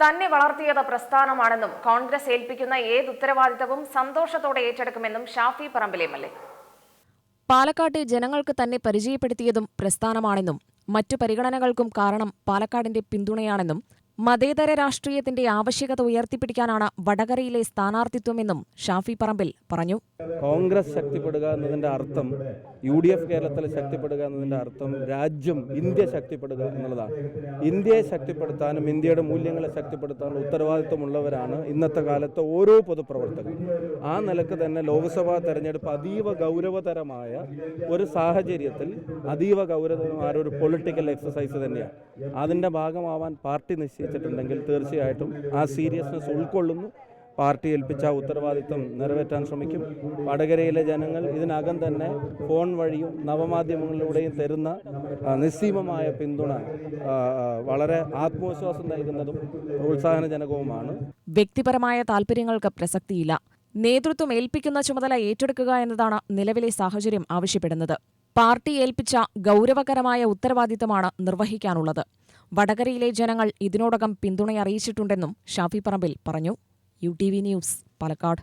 തന്നെ വളർത്തിയത് പ്രസ്ഥാനമാണെന്നും കോൺഗ്രസ് ഏൽപ്പിക്കുന്ന ഏത് ഉത്തരവാദിത്തവും സന്തോഷത്തോടെ ഏറ്റെടുക്കുമെന്നും ഷാഫി പറമ്പിൽ എം എൽ പാലക്കാട്ടെ ജനങ്ങൾക്ക് തന്നെ പരിചയപ്പെടുത്തിയതും പ്രസ്ഥാനമാണെന്നും മറ്റു പരിഗണനകൾക്കും കാരണം പാലക്കാടിന്റെ പിന്തുണയാണെന്നും മതേതര രാഷ്ട്രീയത്തിന്റെ ആവശ്യകത ഉയർത്തിപ്പിടിക്കാനാണ് വടകരയിലെ സ്ഥാനാർത്ഥിത്വമെന്നും ഷാഫി പറമ്പിൽ പറഞ്ഞു. കോൺഗ്രസ് ശക്തിപ്പെടുക എന്നതിന്റെ അർത്ഥം യു ഡി എഫ് കേരളത്തിൽ ശക്തിപ്പെടുക എന്നതിന്റെ അർത്ഥം രാജ്യം ഇന്ത്യ ശക്തിപ്പെടുക എന്നുള്ളതാണ്. ഇന്ത്യയെ ശക്തിപ്പെടുത്താനും ഇന്ത്യയുടെ മൂല്യങ്ങളെ ശക്തിപ്പെടുത്താനും ഉത്തരവാദിത്വമുള്ളവരാണ് ഇന്നത്തെ കാലത്തെ ഓരോ പൊതുപ്രവർത്തകരും ആ നിലയ്ക്ക് തന്നെ ലോക്സഭാ തെരഞ്ഞെടുപ്പ് അതീവ ഗൗരവതരമായ ഒരു സാഹചര്യത്തിൽ അതീവ ഗൗരവമായ ഒരു പൊളിറ്റിക്കൽ എക്സസൈസ് തന്നെയാണ്. അതിന്റെ ഭാഗമാവാൻ പാർട്ടി നിശ്ചയിച്ചിട്ടുണ്ടെങ്കിൽ തീർച്ചയായിട്ടും ആ സീരിയസ്നെസ് ഉൾക്കൊള്ളുന്നു. പാർട്ടി ഏൽപ്പിച്ച ആ ഉത്തരവാദിത്തം നിറവേറ്റാൻ ശ്രമിക്കും. വടകരയിലെ ജനങ്ങൾ ഇതിനകം തന്നെ ഫോൺ വഴിയും നവമാധ്യമങ്ങളിലൂടെയും തരുന്ന നിസ്സീമമായ പിന്തുണ വളരെ ആത്മവിശ്വാസം നൽകുന്നതും പ്രോത്സാഹനജനകവുമാണ്. വ്യക്തിപരമായ താൽപര്യങ്ങൾക്ക് പ്രസക്തിയില്ല. നേതൃത്വം ഏൽപ്പിക്കുന്ന ചുമതല ഏറ്റെടുക്കുക എന്നതാണ് നിലവിലെ സാഹചര്യം ആവശ്യപ്പെടുന്നത്. പാർട്ടി ഏൽപ്പിച്ച ഗൗരവകരമായ ഉത്തരവാദിത്തമാണ് നിർവഹിക്കാനുള്ളത്. വടകരയിലെ ജനങ്ങൾ ഇതിനോടകം പിന്തുണയറിയിച്ചിട്ടുണ്ടെന്നും ഷാഫി പറമ്പിൽ പറഞ്ഞു. U T V news Palakkad.